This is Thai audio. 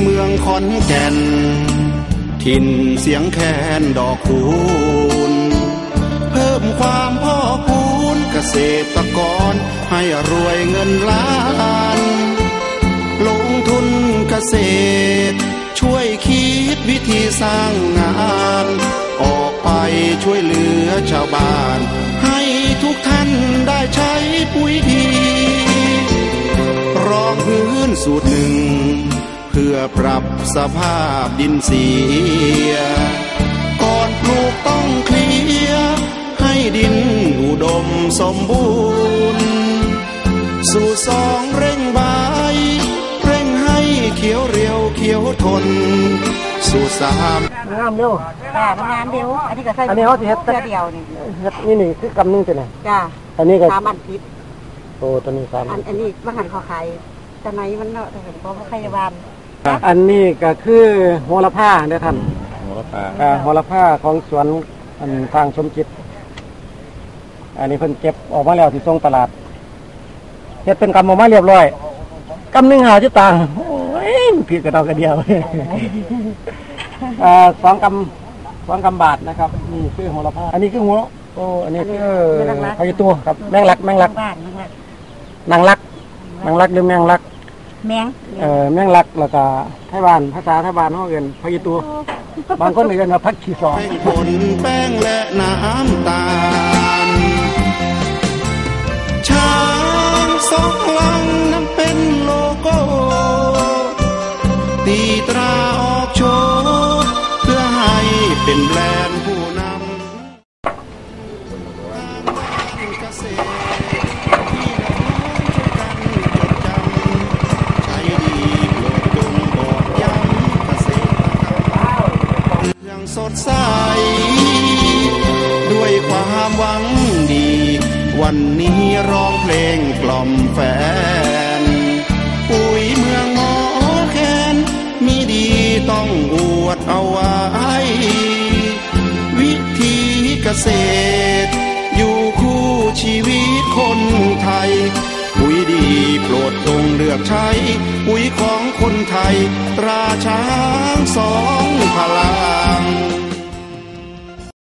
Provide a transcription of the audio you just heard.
เมืองขอนแก่น ถิ่นเสียงแคนดอกคูณเพิ่มความพ่อคูณเกษตรกรให้รวยเงินล้าน ลงทุนเกษตร ช่วยคิดวิธีสร้างงาน ออกไปช่วยเหลือชาวบ้าน ให้ทุกท่านได้ใช้ปุ๋ยดีรองพื้นสูตรหนึ่ง เพื่อปรับสภาพดินเสีย ก่อนปลูกต้องเคลียร์ให้ดินอุดมสมบูรณ์ สู่สองเร่งใบเร่งให้เขียวเรียวเขียวทน สู่สามงามเร็วจ้าทำงานเดียว อันนี้ก็ใส่อันนี้เขาสิเฮ็ดเพื่อเดียวนี่เฮ็ดนี่นี่คือกำนึงตัวไหนจ้าอันนี้ก็สามอันพิษโอ้ตัวนี้สามอันอันนี้บางหันเขาขายแต่ไหนมันเนาะแต่เห็นเพราะว่าพยาบาล อันนี้ก็คือโหระพาเด้อท่านโหระพาอ่าโหระพาของสวนอันทางสมจิต อันนี้เพิ่นเก็บออกมาแล้วที่ส่งตลาดเฮ็ดเป็นกำออกมาเรียบร้อยกำหนึงหาจุดต่างค์โอ้ยมันผิดกระดอกกระเดียวอ่าสองกำสองกำบาทนะครับนี่คือโหระพาอันนี้คือหัวโอ้อันนี้คือพายุตัวครับแมงลักแมงลักบ้านนั่นแหละนางลักนางลักหรือแมงลัก แมงเอ่อแมงลักแล้วก็ไทยบ้านภาษาไทยบ้านเขาเอิ้นพายุตัวบางคนเอิ้นว่าพักขี้สองแป้งผลแป้งและน้ำตาลช้างสองลังนั้นเป็นโลโก้ตีตราออกโชว์เพื่อให้เป็นแบรนด์ผู้นำเกษตรที่เราช่วยกันจดจำใช้ดีโปรดจงบอกย้ำเกษตรกรรม เรื่อง สดใส ด้วยความหวังดี วันนี้ร้องเพลงกล่อมแฟน ปุ๋ยเมืองหมอแคนมีดีต้องอวดเอาไว้ วิธีเกษตร อยู่คู่ชีวิตคนไทย ปุ๋ยดีโปรดจงเลือกใช้ ปุ๋ยของคนไทยตราช้างสองพลั ง